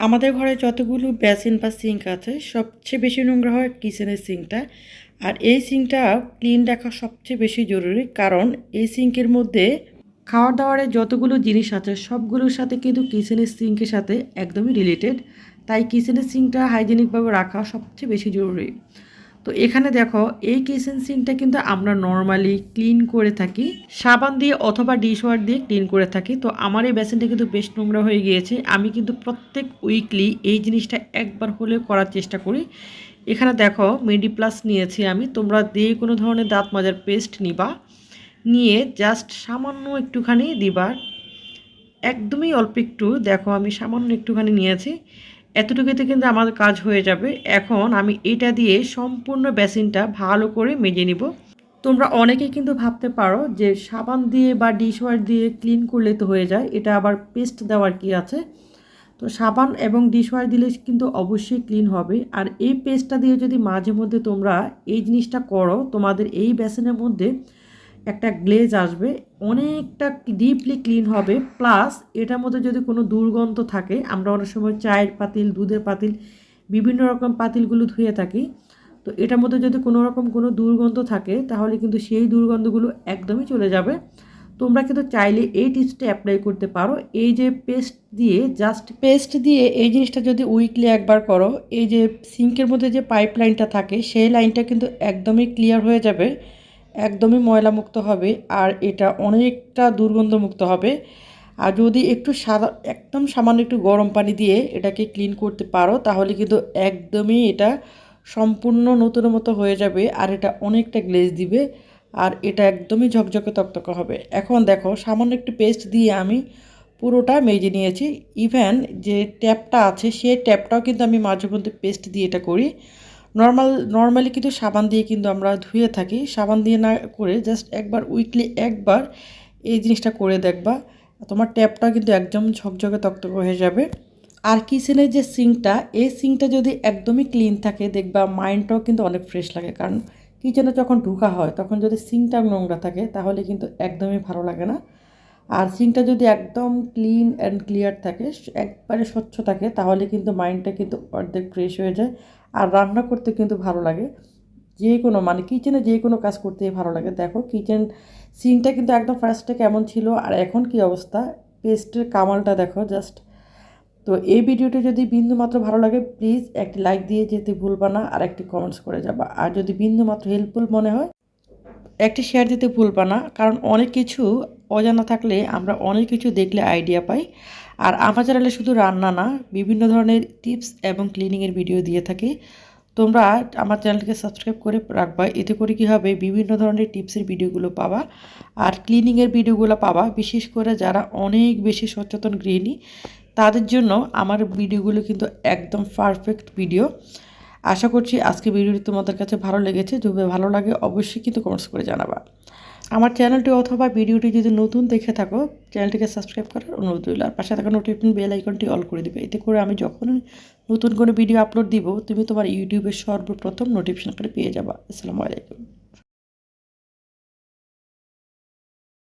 আমাদের ঘরে যতগুলো বেসিন বা সিঙ্ক আছে, সবচেয়ে বেশি নোংরা হয় কিচেনের সিঙ্কটা। আর এই সিঙ্কটা ক্লিন রাখা সবচেয়ে বেশি জরুরি, কারণ এই সিঙ্কের মধ্যে খাওয়ার দাওয়ারের যতগুলো জিনিস আছে, সবগুলোর সাথে কিন্তু কিচেনের সিঙ্কের সাথে একদমই রিলেটেড তাই কিচেনের সিঙ্কটা হাইজেনিকভাবে রাখা সবচেয়ে বেশি জরুরি। তো এখানে দেখো, এই কিচেন সিনটা কিন্তু আমরা নর্মালি ক্লিন করে থাকি। সাবান দিয়ে অথবা ডিশ ওয়াশ দিয়ে ক্লিন করে থাকি। তো আমার এই বেসিনটা কিন্তু বেশ নোংরা হয়ে গিয়েছে। আমি কিন্তু প্রত্যেক উইকলি এই জিনিসটা একবার হলেও করার চেষ্টা করি। এখানে দেখো মেডি প্লাস নিয়েছি আমি। তোমরা দিয়ে কোনো ধরনের দাঁত মাজার পেস্ট নিবা। নিয়ে জাস্ট সামান্য একটুখানি দিবার একদমই অল্প একটু। দেখো, আমি সামান্য একটুখানি নিয়েছি। এতটুকুতে কিন্তু আমার কাজ হয়ে যাবে। এখন আমি এটা দিয়ে সম্পূর্ণ বেসিনটা ভালো করে মেজে নিব। তোমরা অনেকেই কিন্তু ভাবতে পারো যে সাবান দিয়ে বা ডিশওয়াশ দিয়ে ক্লিন করলে তো হয়ে যায়, এটা আবার পেস্ট দেওয়ার কি আছে? তো সাবান এবং ডিশওয়াশ দিলে কিন্তু অবশ্যই ক্লিন হবে। আর এই পেস্টটা দিয়ে যদি মাঝে মধ্যে তোমরা এই জিনিসটা করো, তোমাদের এই বেসিনের মধ্যে একটা গ্লেজ আসবে, অনেকটা ডিপলি ক্লিন হবে প্লাস এটার মধ্যে যদি কোনো দুর্গন্ধ থাকে, আমরা অনেক সময় চায়ের পাতিল, দুধের পাতিল, বিভিন্ন রকম পাতিলগুলো ধুয়ে থাকি, তো এটার মধ্যে যদি কোনো রকম কোনো দুর্গন্ধ থাকে, তাহলে কিন্তু সেই দুর্গন্ধগুলো একদমই চলে যাবে। তোমরা কিন্তু চাইলে এই টিপসটা অ্যাপ্লাই করতে পারো। এই যে পেস্ট দিয়ে জাস্ট পেস্ট দিয়ে এই জিনিসটা যদি উইকলি একবার করো, এই যে সিঙ্কের মধ্যে যে পাইপ লাইনটা থাকে, সেই লাইনটা কিন্তু একদমই ক্লিয়ার হয়ে যাবে। একদমই ময়লামুক্ত হবে আর এটা অনেকটা দুর্গন্ধমুক্ত হবে। আর যদি একটু সাদা একদম সামান্য একটু গরম পানি দিয়ে এটাকে ক্লিন করতে পারো, তাহলে কিন্তু একদমই এটা সম্পূর্ণ নতুনের মতো হয়ে যাবে আর এটা অনেকটা গ্লেজ দিবে আর এটা একদমই ঝকঝকে তকতকে হবে। এখন দেখো, সামান্য একটু পেস্ট দিয়ে আমি পুরোটা মেজে নিয়েছি। ইভেন যে ট্যাপটা আছে, সেই ট্যাপটাও কিন্তু আমি মাঝে মধ্যে পেস্ট দিয়ে এটা করি। নর্মাল নর্মালি কিন্তু সাবান দিয়ে কিন্তু আমরা ধুয়ে থাকি। সাবান দিয়ে না করে জাস্ট একবার উইকলি একবার এই জিনিসটা করে দেখবা। তোমার ট্যাপটা কিন্তু একদম ঝকঝকে তকতকে হয়ে যাবে। আর কিচেনের যে সিঙ্কটা, এই সিঙ্কটা যদি একদমই ক্লিন থাকে, দেখবা মাইন্ডটাও কিন্তু অনেক ফ্রেশ লাগে। কারণ কিচেনে যখন ঢুকা হয়, তখন যদি সিঙ্কটা নোংরা থাকে, তাহলে কিন্তু একদমই ভালো লাগে না। আর সিঙ্কটা যদি একদম ক্লিন অ্যান্ড ক্লিয়ার থাকে একবারে স্বচ্ছ থাকে, তাহলে কিন্তু মাইন্ডটা কিন্তু অর্ধেক ফ্রেশ হয়ে যায়। আর রান্না করতে কিন্তু ভালো লাগে। যে কোনো মানে কিচেনে যে কোনো কাজ করতে ভালো লাগে। দেখো, কিচেন সিনটা কিন্তু একদম ফার্স্টে কেমন ছিল, আর এখন কি অবস্থা? পেস্টের কামালটা দেখো জাস্ট তো এই ভিডিওটি যদি বিন্দু মাত্র ভালো লাগে প্লিজ একটি লাইক দিয়ে যেতে ভুলবা না, আর একটি কমেন্টস করে যাবা। আর যদি বিন্দু মাত্র হেল্পফুল মনে হয়, একটি শেয়ার দিতে ভুলবা না, কারণ অনেক কিছু অজানা থাকলে আমরা অনেক কিছু দেখলে আইডিয়া পাই। আর আমার চ্যানেলে শুধু রান্না না, বিভিন্ন ধরনের টিপস এবং ক্লিনিংয়ের ভিডিও দিয়ে থাকি। তোমরা আমার চ্যানেলকে সাবস্ক্রাইব করে রাখবা, এতে করে কী হবে? বিভিন্ন ধরনের টিপসের ভিডিওগুলো পাবা। আর ক্লিনিংয়ের ভিডিওগুলো পাবা, বিশেষ করে যারা অনেক বেশি সচেতন গৃহিণী, তাদের জন্য আমার ভিডিওগুলো কিন্তু একদম পারফেক্ট ভিডিও আশা করছি আজকে ভিডিওটি তোমাদের কাছে ভালো লেগেছে। যদি ভালো লাগে, অবশ্যই কিন্তু কমেন্টস করে জানাবা। আমার চ্যানেলটি অথবা ভিডিওটি যদি নতুন দেখে থাকো, চ্যানেলটিকে সাবস্ক্রাইব করার অনুরোধ রইল। আর পাশে থাকা নোটিফিকেশন বেল আইকনটি অল করে দিবে। এতে করে আমি যখন নতুন কোনো ভিডিও আপলোড দিব, তুমি তোমার ইউটিউবে সর্বপ্রথম নোটিফিকেশন করে পেয়ে যাবা। আসসালামু আলাইকুম।